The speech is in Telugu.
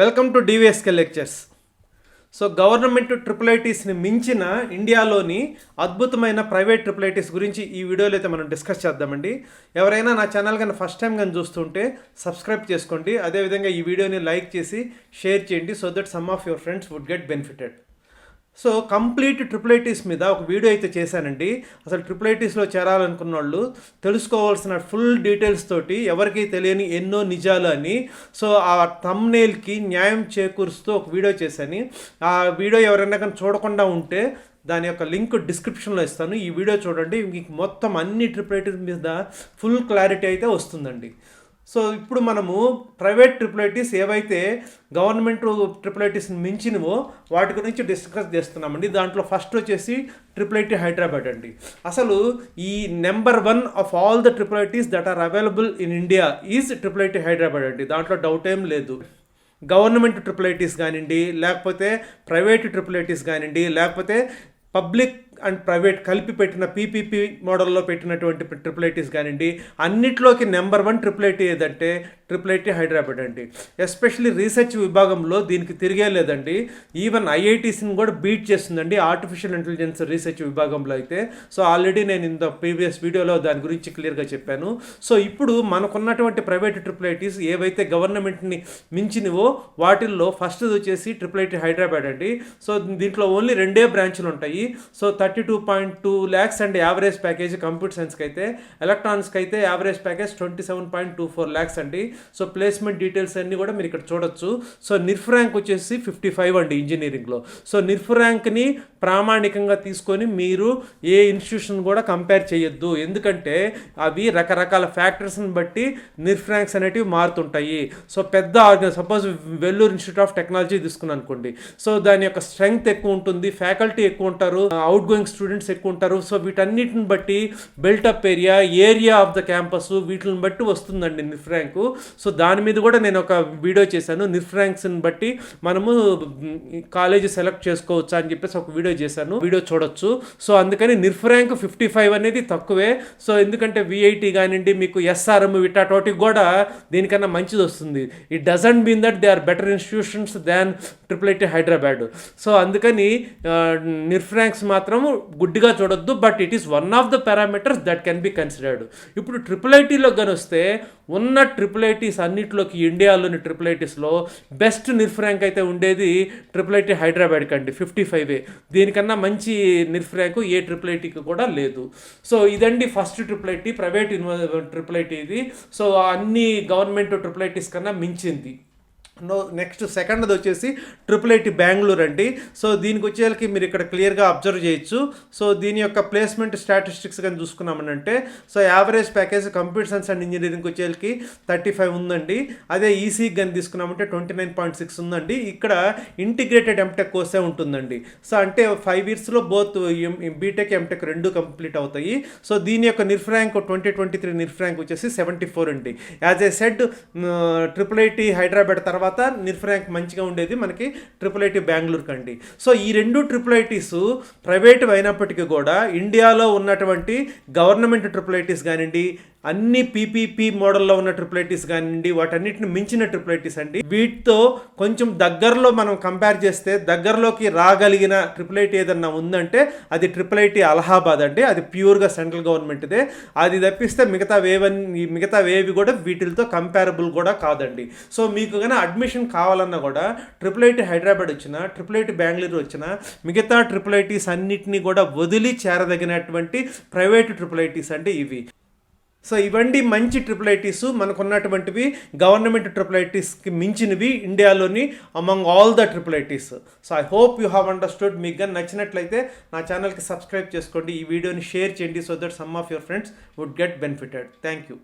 Welcome to DVSK lectures so government triple ఐటీస్ని మించిన ఇండియాలోని అద్భుతమైన ప్రైవేట్ ట్రిపుల్ ఐటీస్ గురించి ఈ వీడియోలో అయితే మనం డిస్కస్ చేద్దామండి. ఎవరైనా నా ఛానల్ కానీ ఫస్ట్ టైం కానీ చూస్తుంటే సబ్స్క్రైబ్ చేసుకోండి. అదేవిధంగా ఈ వీడియోని లైక్ చేసి షేర్ చేయండి so that some of your friends would get benefited so complete triple ITs మీద ఒక వీడియో అయితే చేశానండి. అసలు ట్రిపులైటిస్లో చేరాలనుకున్న వాళ్ళు తెలుసుకోవాల్సిన ఫుల్ డీటెయిల్స్ తోటి ఎవరికి తెలియని ఎన్నో నిజాలు అని సో ఆ తమ్నేల్కి న్యాయం చేకూరుస్తూ ఒక వీడియో చేశాను. ఆ వీడియో ఎవరైనా కానీ చూడకుండా ఉంటే దాని యొక్క లింక్ డిస్క్రిప్షన్లో ఇస్తాను. ఈ వీడియో చూడండి. మీకు మొత్తం అన్ని ట్రిపులైటిస్ మీద ఫుల్ క్లారిటీ అయితే వస్తుందండి. సో ఇప్పుడు మనము ప్రైవేట్ ట్రిపులైటీస్ ఏవైతే గవర్నమెంట్ ట్రిపుల్ మించినవో వాటి గురించి డిస్కస్ చేస్తున్నామండి. దాంట్లో ఫస్ట్ వచ్చేసి ట్రిపులైటీ హైదరాబాద్ అండి. అసలు ఈ number one of all the triple ITs that are available in India is triple IT Hyderabad అండి. దాంట్లో డౌట్ ఏం లేదు. గవర్నమెంట్ ట్రిపులైటీస్ కానివ్వండి లేకపోతే ప్రైవేట్ ట్రిపులైటీస్ కానివ్వండి లేకపోతే పబ్లిక్ అండ్ ప్రైవేట్ కలిపి పెట్టిన పీపీపీ మోడల్లో పెట్టినటువంటి ట్రిపుల్ ఐటీస్ కానివ్వండి అన్నిట్లోకి నెంబర్ వన్ ట్రిపుల్ ఐటీ ఏదంటే ట్రిపుల్ ఐటీ హైదరాబాద్ అండి. ఎస్పెషల్లీ రీసెర్చ్ విభాగంలో దీనికి తిరిగే లేదండి. ఈవెన్ ఐఐటీస్ని కూడా బీట్ చేస్తుందండి ఆర్టిఫిషియల్ ఇంటెలిజెన్స్ రీసెర్చ్ విభాగంలో అయితే. సో ఆల్రెడీ నేను ఇంత ప్రీవియస్ వీడియోలో దాని గురించి క్లియర్గా చెప్పాను. సో ఇప్పుడు మనకున్నటువంటి ప్రైవేట్ ట్రిపుల్ ఐటీస్ ఏవైతే గవర్నమెంట్ని మించినవో వాటిల్లో ఫస్ట్ వచ్చేసి ట్రిపుల్ ఐటీ హైదరాబాద్ అండి. సో దీంట్లో ఓన్లీ రెండే బ్రాంచ్లు ఉంటాయి. So thirty two point two lakhs and average package computer సైన్స్కి అయితే ఎలక్ట్రానిక్స్కి అయితే average package twenty seven point two four lakhs అండి. సో ప్లేస్మెంట్ డీటెయిల్స్ అన్నీ కూడా మీరు ఇక్కడ చూడొచ్చు. సో నిర్ఫ్ ర్యాంక్ వచ్చేసి ఫిఫ్టీ ఫైవ్ అండి ఇంజనీరింగ్లో సో నిర్ఫ్ ర్యాంక్ని ప్రామాణికంగా తీసుకొని మీరు ఏ ఇన్స్టిట్యూషన్ కూడా కంపేర్ చేయొద్దు. ఎందుకంటే అవి రకరకాల ఫ్యాక్టర్స్ని బట్టి నిర్ఫ్ ర్యాంక్స్ అనేటివి మారుతుంటాయి. సో పెద్ద organise suppose Vellore Institute of Technology తీసుకున్నాను అనుకోండి. సో దాని యొక్క స్ట్రెంగ్త్ ఎక్కువ ఉంటుంది ఫ్యాకల్టీ ఎక్కువ ఉంటారు అవుట్ గోయింగ్ స్టూడెంట్స్ ఎక్కువ ఉంటారు. సో వీటన్నిటిని బట్టి built up area area of the campus వీటిని బట్టి వస్తుందండి నిర్ఫ్ ర్యాంకు సో దాని మీద కూడా నేను ఒక వీడియో చేశాను. నిఫ్ ర్యాంక్స్ని బట్టి మనము కాలేజీ సెలెక్ట్ చేసుకోవచ్చా అని చెప్పేసి ఒక వీడియో చేశాను. వీడియో చూడొచ్చు. సో అందుకని నిర్ఫ్ ర్యాంక్ ఫిఫ్టీ ఫైవ్ అనేది తక్కువే. సో ఎందుకంటే విఐటి కానివ్వండి మీకు ఎస్ఆర్ఎం వీటాటోటికి కూడా దీనికన్నా మంచిది వస్తుంది. It doesn't mean that they are better institutions than triple IT Hyderabad so అందుకని నిర్ఫ్ ర్యాంక్స్ మాత్రం గుడ్డిగా చూడొద్దు. But it is one of the parameters that can be considered ఇప్పుడు ట్రిపుల్ ఐటీలో కానీ వస్తే ఉన్న ట్రిపుల్ ఐటీస్ అన్నిట్లోకి ఇండియాలోని ట్రిపుల్ ఐటీస్లో బెస్ట్ నిర్ఫ్ ర్యాంక్ అయితే ఉండేది ట్రిపుల్ ఐటీ హైదరాబాద్ కండి ఫిఫ్టీ ఫైవ్ దీనికన్నా మంచి నిర్ఫ్ ఏ ట్రిపుల్ ఐటీకి కూడా లేదు. సో ఇదండి first triple IT private triple IT ఇది. సో అన్ని గవర్నమెంట్ ట్రిపుల్ ఐటీస్ కన్నా మించింది. నో నెక్స్ట్ సెకండ్ది వచ్చేసి ట్రిపుల్ ఐటీ బెంగళూరు అండి. సో దీనికి వచ్చేసరికి మీరు ఇక్కడ క్లియర్గా అబ్జర్వ్ చేయొచ్చు. సో దీని యొక్క ప్లేస్మెంట్ స్టాటిస్టిక్స్ కానీ చూసుకున్నామనంటే so average package computer science and engineering వచ్చేసరికి థర్టీ ఫైవ్ ఉందండి. అదే ఈసీ కానీ తీసుకున్నామంటే ట్వంటీ నైన్ పాయింట్ సిక్స్ ఉందండి. ఇక్కడ ఇంటిగ్రేటెడ్ ఎంటెక్ కోర్సే ఉంటుందండి. సో అంటే ఫైవ్ ఇయర్స్లో both B Tech M Tech రెండు కంప్లీట్ అవుతాయి. సో దీని యొక్క NIRF rank twenty twenty three NIRF rank వచ్చేసి సెవెంటీ ఫోర్ అండి as I said triple IT Hyderabad తర్వాత తర్వాత నిర్ఫ్రాంక్ మంచిగా ఉండేది మనకి ట్రిపుల్ ఐటీ బెంగళూరు కండి. సో ఈ రెండు ట్రిపుల్ ఐటీస్ ప్రైవేట్ అయినప్పటికీ కూడా ఇండియాలో ఉన్నటువంటి గవర్నమెంట్ ట్రిపుల్ ఐటీస్ కానివ్వండి అన్ని పీపీపీ మోడల్లో ఉన్న ట్రిపులైటిస్ కానివ్వండి వాటన్నిటిని మించిన ట్రిపులైటిస్ అండి. వీటితో కొంచెం దగ్గరలో మనం కంపేర్ చేస్తే దగ్గరలోకి రాగలిగిన ట్రిపులైటీ ఏదన్నా ఉందంటే అది ట్రిపులైటీ అలహాబాద్ అండి. అది ప్యూర్గా సెంట్రల్ గవర్నమెంట్దే అది తప్పిస్తే మిగతా వేవన్నీ మిగతా వేవి కూడా వీటితో కంపారబుల్ కూడా కాదండి. సో మీకు కానీ అడ్మిషన్ కావాలన్నా కూడా ట్రిపులైటీ హైదరాబాద్ వచ్చిన ట్రిపులైటీ బెంగళూరు వచ్చిన మిగతా ట్రిపుల్ ఐటీస్ అన్నిటినీ కూడా వదిలి చేరదగినటువంటి ప్రైవేట్ ట్రిపులైటీస్ అంటే ఇవి. సో ఇవండి మంచి ట్రిపుల్ ఐటీస్ మనకున్నటువంటివి గవర్నమెంట్ ట్రిపుల్ ఐటీస్కి మించినవి ఇండియాలోని among all the triple ITs so I hope you have understood మీకు కానీ నచ్చినట్లయితే నా ఛానల్కి సబ్స్క్రైబ్ చేసుకోండి. ఈ వీడియోని షేర్ చేయండి so that some of your friends would get benefited thank you